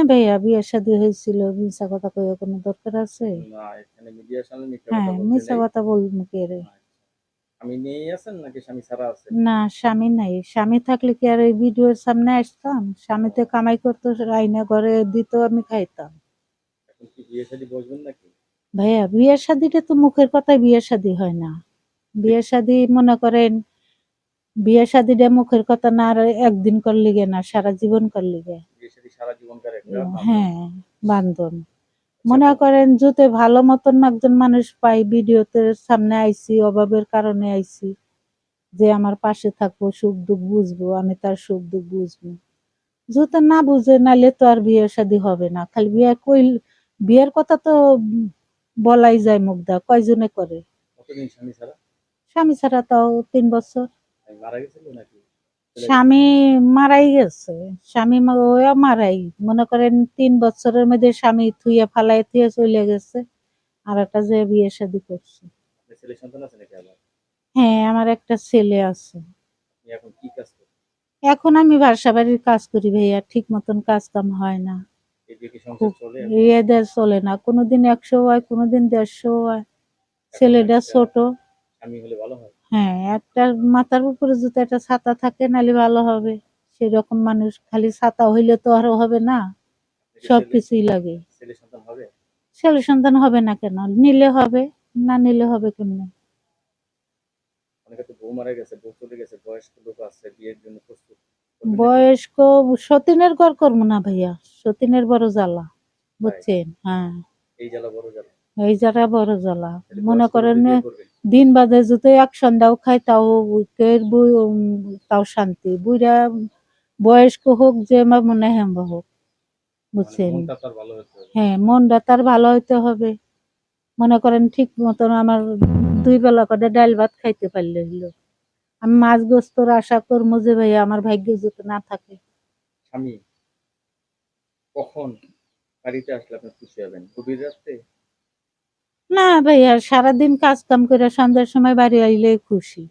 হ্যাঁ ভাইয়া বিয়ে শাদী হয়েছিল মিশা কথা কয়ে কোনো দরকার আছে? না এখানে মিডিয়ার সামনে মিথ্যা হ্যাঁ কথা মিশা কথা বলব কে রে। আচ্ছা। স্বামী আছেন নাকি স্বামী ছাড়া আছে? না স্বামী নাই। স্বামী থাকলে কি আর ভিডিওর সামনে আসতাম? স্বামীতে কামাই করতো আইনা ঘরে দিত আমি খাইতাম। এখন কি বিয়ে শাদী বসবেন নাকি? ভাইয়া বিয়ে শাদিটা তো মুখের কথায় বিয়ে শাদী হয় না। বিয়ে শাদী মনে করেন বিয়ে শাদিটা মুখের কথা না আর একদিন করলি গে না সারা জীবন করলি গে। সারা জীবনকার একটা। হ্যাঁ বান্ধন আচ্ছা, মনে করেন জুতে ভালো মতন একজন মানুষ পাই ভিডিওতে সামনে আইছি অভাবের কারণে আইছি যে আমার পাশে থাকব সুখ দুঃখ বুঝব আমি তার সুখ দুঃখ বুঝব। জুতে না বুঝে নালে তো আর বিয়ে শাদী হবে না। খালি বিয়ে কইল বিয়ের কথা তো বলাই যায় মুগ্ধা কয়জনে করে? স্বামী ছাড়া তাও তিন বছর। মারা গেছিল নাকি? স্বামী মারাই গেছে। স্বামী ওয়া মারাই। মনে করেন তিন বছরের মধ্যে স্বামী থুয়ে ফালাই থুয়ে চলে গেছে। আর একটা যে বিয়ে শাদী করছে। হ্যাঁ আমার একটা ছেলে আছে। এখন আমি বাসা বাড়ির কাজ করি ভাইয়া। ঠিক মতন কাজ কাম হয় না। চলে না। কোনোদিন একশো হয় কোনোদিন দেড়শো হয়। ছেলেটা ছোট। স্বামী হলে ভালো হয়। হ্যাঁ একটা মাথার উপরে যদি একটা ছাতা থাকে নালে ভালো হবে। সেরকম মানুষ খালি ছাতা হইলে তো আরও হবে না। আপনার কি সব কিছুই লাগে। ছেলে সন্তান হবে? না কেন? নিলে হবে না নিলে হবে গেছে বয়স্ক সতীনের ঘর করব না ভাইয়া সতীনের বড় জ্বালা বুঝছেন? হ্যাঁ। এই জ্বালা বড় জ্বালা। যারা বড় জ্বালা। মনে করেন। দিন বাদে যদি এক সন্ধ্যাও খায় তাও কের বই তাও শান্তি। বুড়া বয়স্ক হোক যে মা মনে হেম্ব হোক মানে বুঝছেন ভালো হ্যাঁ মনটা তার ভালো হইতে হবে। মনে করেন ঠিক মতন আমার দুই বেলা করে ডাল ভাত খাইতে পারলে হইল। আমি মাছ গোস্তর আশা করব যে ভাই আমার ভাগ্য যদি না থাকে। স্বামী কখন বাড়িতে আসলে আপনি খুশি হবেন? গভীর রাত্রে? না ভাইয়া সারাদিন কাজ কাম করে সন্ধ্যার সময় বাড়ি আইলে খুশি।